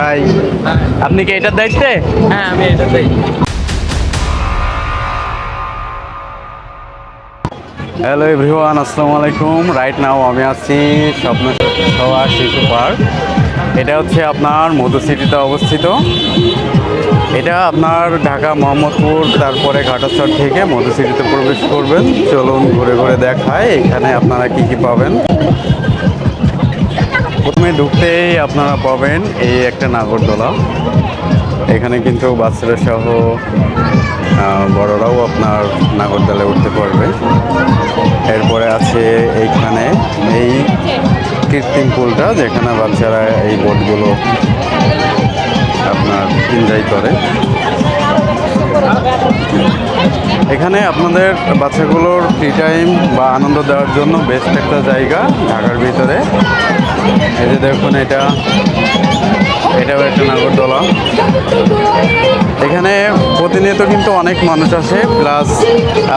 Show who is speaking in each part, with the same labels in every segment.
Speaker 1: High আপনি কি এটার দায়িত্বে?
Speaker 2: হ্যাঁ আমি এটাতেই
Speaker 1: হ্যালো এভরিওয়ান আসসালামু আলাইকুম। রাইট নাও আমি আছি স্বপ্ন সভা শিশু পার্ক। এটা হচ্ছে আপনার মধু সিটিতে অবস্থিত। এটা আপনার ঢাকা মোহাম্মদপুর তারপরে ঘাটাচর থেকে মধু সিটিতে প্রবেশ করবেন। চলুন ঘুরে ঘুরে দেখায় এখানে আপনারা কি কি পাবেন। প্রথমে ঢুকতেই আপনারা পাবেন এই একটা নাগরদোলা। এখানে কিন্তু বাচ্চারা সহ বড়রাও আপনার নাগরদোলায় উঠতে পারবে। এরপরে আছে এইখানে এই কৃত্রিম পুলটা, যেখানে বাচ্চারা এই বোটগুলো আপনার এনজয় করে। এখানে আপনাদের বাচ্চাগুলোর ফ্রি টাইম বা আনন্দ দেওয়ার জন্য বেস্ট একটা জায়গা ঢাকার ভিতরে। এই যে দেখুন এটা। এটাও একটা নাগরদোলা। এখানে প্রতিনিয়ত কিন্তু অনেক মানুষ আসে, প্লাস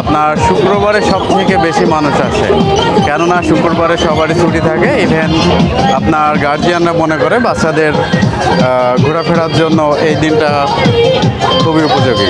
Speaker 1: আপনার শুক্রবারে সব থেকে বেশি মানুষ আসে। কেননা শুক্রবারে সবারই ছুটি থাকে ইভেন আপনার গার্জিয়ানরা মনে করে বাচ্চাদের ঘোরাফেরার জন্য এই দিনটা খুবই উপযোগী।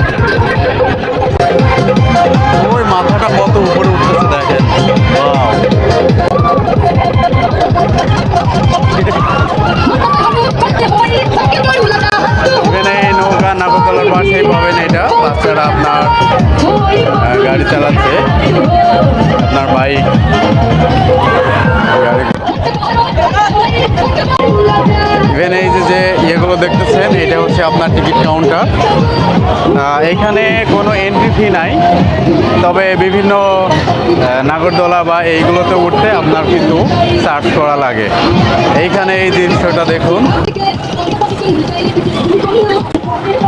Speaker 1: নাগরদোলার পাশেই পাবেন এটা। বাচ্চারা আপনার গাড়ি চালাচ্ছে। আপনার বাইক। ইভেন এই যে ইয়েগুলো দেখতেছেন, এটা হচ্ছে আপনার টিকিট কাউন্টার। এখানে কোনো এন্ট্রি ফি নাই। তবে বিভিন্ন নাগরদোলা বা এইগুলোতে উঠতে আপনার কিন্তু চার্জ করা লাগে। এইখানে এই দৃশ্যটা দেখুন।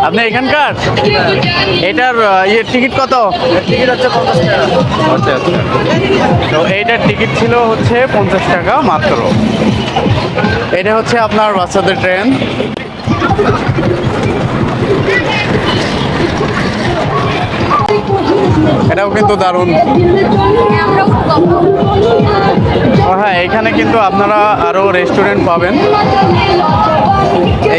Speaker 1: আপনি এখানকার? এটার ইয়ে টিকিট কত?
Speaker 2: টিকিট হচ্ছে পঞ্চাশ টাকা
Speaker 1: আচ্ছা আচ্ছা। তো এইটার টিকিট ছিল হচ্ছে পঞ্চাশ টাকা মাত্র। এটা হচ্ছে আপনার বাচ্চাদের ট্রেন। এটাও কিন্তু দারুণ। হ্যাঁ এখানে কিন্তু আপনারা আরও রেস্টুরেন্ট পাবেন।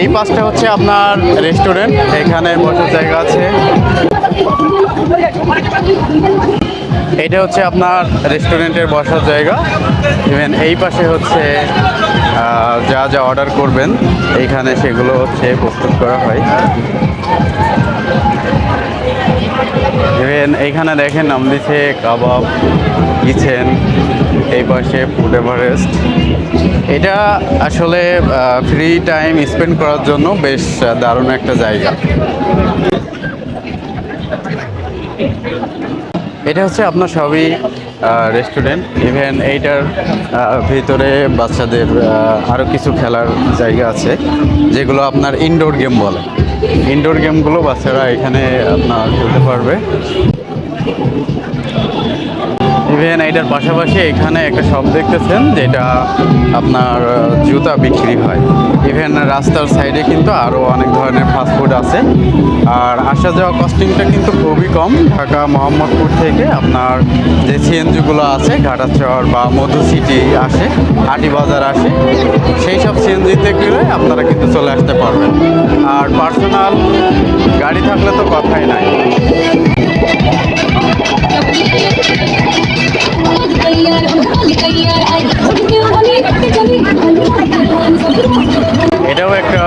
Speaker 1: এই পাশটা হচ্ছে আপনার রেস্টুরেন্ট, এখানে বসার জায়গা আছে। এটা হচ্ছে আপনার রেস্টুরেন্টের বসার জায়গা। ইভেন এই পাশে হচ্ছে যা যা অর্ডার করবেন এইখানে সেগুলো হচ্ছে প্রস্তুত করা হয়। ইভেন এইখানে দেখেন নাম দিচ্ছে কাবাব কিচেন এই পাশে ফুড এভারেস্ট। এটা আসলে ফ্রি টাইম স্পেন্ড করার জন্য বেশ দারুণ একটা জায়গা। এটা হচ্ছে আপনার সবই রেস্টুরেন্ট ইভেন এইটার ভিতরে বাচ্চাদের আরও কিছু খেলার জায়গা আছে, যেগুলো আপনার ইনডোর গেম বলে। ইনডোর গেমগুলো বাচ্চারা এখানে আপনার খেলতে পারবে। ইভেন এইটার পাশাপাশি এখানে একটা শপ দেখতেছেন, যেটা আপনার জুতা বিক্রি হয়। ইভেন রাস্তার সাইডে কিন্তু আরও অনেক ধরনের ফাস্টফুড আছে। আর আসা যাওয়া কস্টিংটা কিন্তু খুবই কম। ঢাকা, মোহাম্মদপুর থেকে আপনার যে সিএনজিগুলো আছে, ঘাটাচর বা মধু সিটি আসে আটি বাজার আসে, সেই সব সিএনজিতে গেলে আপনারা কিন্তু চলে আসতে পারবেন। আর পার্সোনাল গাড়ি থাকলে তো কথাই নাই। এটাও একটা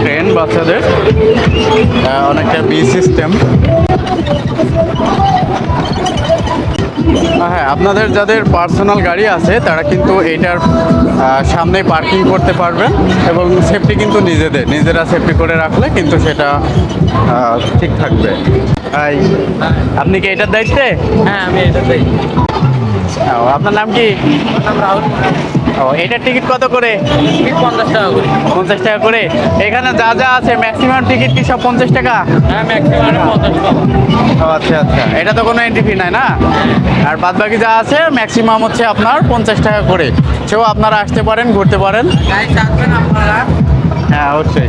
Speaker 1: ট্রেন বাচ্চাদের অনেকটা বি সিস্টেম হ্যাঁ আপনাদের যাদের পার্সোনাল গাড়ি আছে তারা কিন্তু এইটার সামনে পার্কিং করতে পারবেন এবং সেফটি কিন্তু নিজেদের নিজেরা সেফটি করে রাখলে কিন্তু সেটা ঠিক থাকবে। আপনি কি এটার দায়িত্বে?
Speaker 2: হ্যাঁ আমি এটার
Speaker 1: দায়িত্ব। আপনার নাম কি?
Speaker 2: নাম রাহুল।
Speaker 1: ও এটার টিকিট কত করে?
Speaker 2: পঞ্চাশ টাকা করে।
Speaker 1: পঞ্চাশ টাকা করে। এখানে যা যা আছে ম্যাক্সিমাম টিকিট কি সব পঞ্চাশ টাকা?
Speaker 2: হ্যাঁ ম্যাক্সিমাম পঞ্চাশ টাকা।
Speaker 1: ও আচ্ছা আচ্ছা। এটা তো কোনো এন্ট্রি ফি নাই না? আর বাদ বাকি যা আছে ম্যাক্সিমাম হচ্ছে আপনার পঞ্চাশ টাকা করে। সেও আপনারা আসতে পারেন ঘুরতে পারেন।
Speaker 2: আপনারা।
Speaker 1: হ্যাঁ অবশ্যই।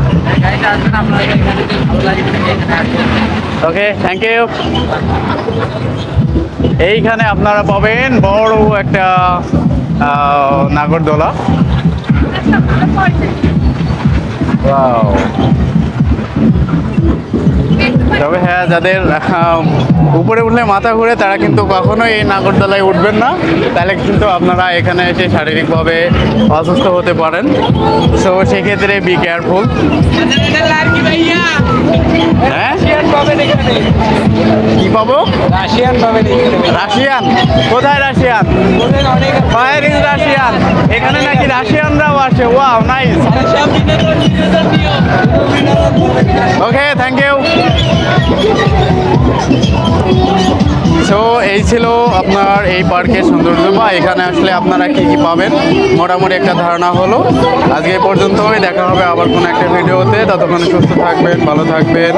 Speaker 1: ওকে থ্যাংক ইউ এইখানে আপনারা পাবেন বড় একটা নাগরদোলা Wow. তবে হ্যাঁ যাদের উপরে উঠলে মাথা ঘুরে, তারা কিন্তু কখনোই এই নাগরদোলায় উঠবেন না। তাহলে কিন্তু আপনারা এখানে এসে শারীরিকভাবে অসুস্থ হতে পারেন। সো সেক্ষেত্রে বি কেয়ারফুল কি পাবো?
Speaker 2: রাশিয়ান পাবেন
Speaker 1: রাশিয়ান? কোথায় রাশিয়ান? Fire is Russian. এখানে নাকি রাশিয়ানরাও আসে wow nice. Okay thank you so এই ছিল আপনার এই পার্কের সৌন্দর্য বা এখানে আসলে আপনারা কি কি পাবেন? মোটামুটি একটা ধারণা হলো। আজকে পর্যন্তই। দেখা হবে আবার কোনো একটা ভিডিওতে। ততক্ষণে সুস্থ থাকবেন ভালো থাকবেন।